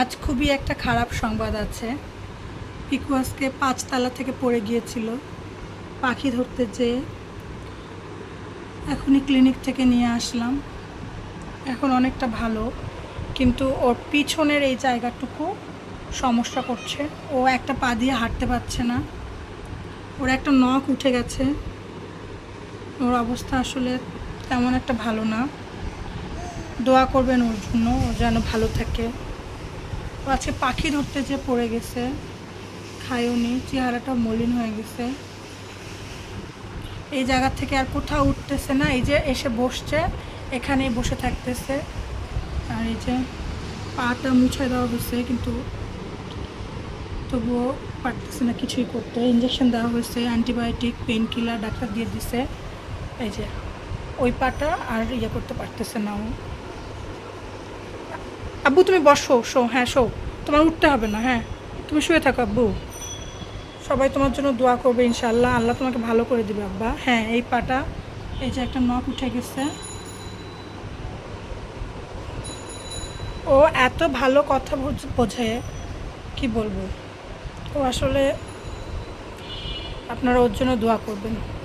আজ খুবই একটা খারাপ সংবাদ আছে। পিকু আজকে পাঁচতলা থেকে পড়ে গিয়েছিল। পাখি ধরতে যেয়ে এখনই ক্লিনিক থেকে নিয়ে আসলাম। এখন অনেকটা ভালো, কিন্তু ওর পিছনের এই জায়গাটুকু সমস্যা করছে। ও একটা পা দিয়ে হাঁটতে পারছে না। ওর একটা নখ উঠে গেছে। ওর অবস্থা আসলে তেমন একটা ভালো না। দোয়া করবেন ওর জন্য, ও যেন ভালো থাকে। ও আজকে পাখি ধরতে যে পড়ে গেছে খায়ওনি চেহারাটা মলিন হয়ে গেছে। এই জায়গা থেকে আর কোথাও উঠতেছে না, এই যে এসে বসছে, এখানেই বসে থাকতেছে। আর এই যে পাটা মুছে দেওয়া হয়েছে, কিন্তু তবুও পারতেছে না কিছুই করতে। ইঞ্জেকশন দেওয়া হয়েছে, অ্যান্টিবায়োটিক পেন কিলার ডাক্তার দিয়ে দিছে। এই যে ওই পাটা আর ইয়ে করতে পারতেছে না ও। আব্বু, তুমি বসো, শো হ্যাঁ শো। তোমার উঠতে হবে না হ্যাঁ। তুমি শুয়ে থাকো, আব্বু। সবাই তোমার জন্য দোয়া করবে ইনশাল্লাহ আল্লাহ তোমাকে ভালো করে দিবে, আব্বা। হ্যাঁ এই পাটা, এই যে একটা নখ উঠে গেছে। ও এত ভালো কথা বোঝ- কি বলব? ও আসলে আপনারা ওর জন্য দোয়া করবেন।